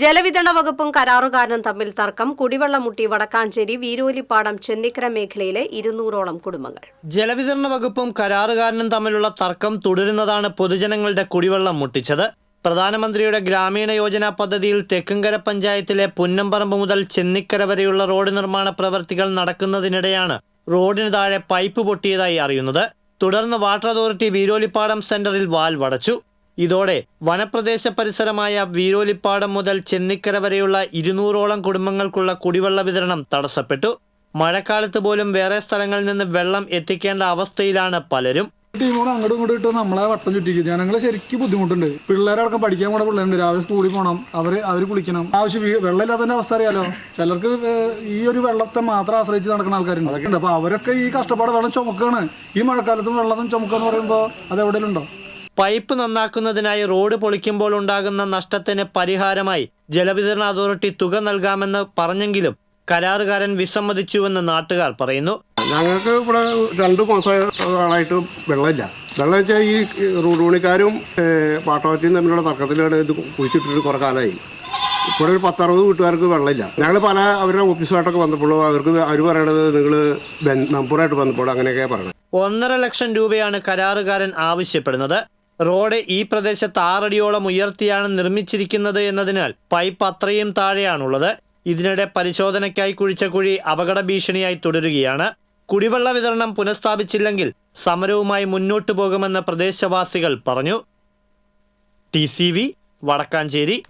ജലവിതരണ വകുപ്പും കരാറുകാരനും തമ്മിൽ തർക്കം. കുടിവെള്ളമുട്ടി വടക്കാഞ്ചേരി വീരോലിപ്പാടം ചെന്നിക്കര മേഖലയിലെ ഇരുന്നൂറോളം കുടുംബങ്ങൾ. ജലവിതരണ വകുപ്പും കരാറുകാരനും തമ്മിലുള്ള തർക്കം തുടരുന്നതാണ് പൊതുജനങ്ങളുടെ കുടിവെള്ളം മുട്ടിച്ചത്. പ്രധാനമന്ത്രിയുടെ ഗ്രാമീണ യോജന പദ്ധതിയിൽ തെക്കുംകര പഞ്ചായത്തിലെ പുന്നമ്പറമ്പ് മുതൽ ചെന്നിക്കര വരെയുള്ള റോഡ് നിർമ്മാണ പ്രവർത്തികൾ നടക്കുന്നതിനിടെയാണ് റോഡിന് താഴെ പൈപ്പ് പൊട്ടിയതായി അറിയുന്നത്. തുടർന്ന് വാട്ടർ അതോറിറ്റി വീരോലിപ്പാടം സെന്ററിൽ വാൽവ് അടച്ചു. ഇതോടെ വനപ്രദേശ പരിസരമായ വീരോലിപ്പാടം മുതൽ ചെന്നിക്കര വരെയുള്ള ഇരുന്നൂറോളം കുടുംബങ്ങൾക്കുള്ള കുടിവെള്ള വിതരണം തടസ്സപ്പെട്ടു. മഴക്കാലത്ത് പോലും വേറെ സ്ഥലങ്ങളിൽ നിന്ന് വെള്ളം എത്തിക്കേണ്ട അവസ്ഥയിലാണ് പലരും. ടീം കൂടെ അങ്ങോട്ടും ഇങ്ങോട്ടും ഇട്ട് നമ്മളെ വട്ടം ചുറ്റിക്കും. ജനങ്ങൾ ശരിക്കും ബുദ്ധിമുട്ടുണ്ട്. പിള്ളേരടക്കം പഠിക്കാൻ കൂടെ പിള്ളേരുണ്ട്. രാവിലെ സ്കൂളിൽ പോകണം അവർ അവർ കുളിക്കണം. ആവശ്യം വെള്ളമില്ലാത്തതിന്റെ അവസ്ഥ അറിയാലോ? ചിലർക്ക് ഈ ഒരു വെള്ളത്തെ മാത്രം ആശ്രയിച്ച് നടക്കുന്ന ആൾക്കാരുണ്ട്. അപ്പൊ അവരൊക്കെ ഈ കഷ്ടപ്പാട് വെള്ളം ചുമക്കാണ്. ഈ മഴക്കാലത്തും വെള്ളം ചുമക്കാന്ന് പറയുമ്പോൾ അത് എവിടെയെങ്കിലും പൈപ്പ് നന്നാക്കുന്നതിനായി റോഡ് പൊളിക്കുമ്പോൾ ഉണ്ടാകുന്ന നഷ്ടത്തിന് പരിഹാരമായി ജലവിതരണ അതോറിറ്റി തുക നൽകാമെന്ന് പറഞ്ഞെങ്കിലും കരാറുകാരൻ വിസമ്മതിച്ചുവെന്ന് നാട്ടുകാർ പറയുന്നു. ഞങ്ങൾക്ക് ഇവിടെ രണ്ട് മാസമായിട്ട് വെള്ളമില്ല. വെള്ളം വെച്ചാൽ ഈ റോഡ് പണിക്കാരും പാട്ടോറ്റിയും തമ്മിലുള്ള തർക്കത്തിലാണ് ഇത് കുഴിച്ചിട്ടിട്ട് കുറെ കാലമായി. ഇവിടെ ഒരു പത്തറുപത് വീട്ടുകാർക്ക് വെള്ളമില്ല. ഞങ്ങൾ പല അവരുടെ ഓഫീസുമായിട്ടൊക്കെ വന്നപ്പോഴും അവർക്ക് അവർ പറയണത് നിങ്ങൾ നമ്പൂറായിട്ട് വന്നപ്പോൾ അങ്ങനെയൊക്കെ പറയണത് ഒന്നര ലക്ഷം രൂപയാണ് കരാറുകാരൻ ആവശ്യപ്പെടുന്നത്. റോഡ് ഈ പ്രദേശത്ത് ആറടിയോളം ഉയർത്തിയാണ് നിർമ്മിച്ചിരിക്കുന്നത് എന്നതിനാൽ പൈപ്പ് അത്രയും താഴെയാണുള്ളത്. ഇതിനിടെ പരിശോധനയ്ക്കായി കുഴിച്ച കുഴി അപകട ഭീഷണിയായി തുടരുകയാണ്. കുടിവെള്ള വിതരണം പുനഃസ്ഥാപിച്ചില്ലെങ്കിൽ സമരവുമായി മുന്നോട്ടു പോകുമെന്ന് പ്രദേശവാസികൾ പറഞ്ഞു. ടി വടക്കാഞ്ചേരി.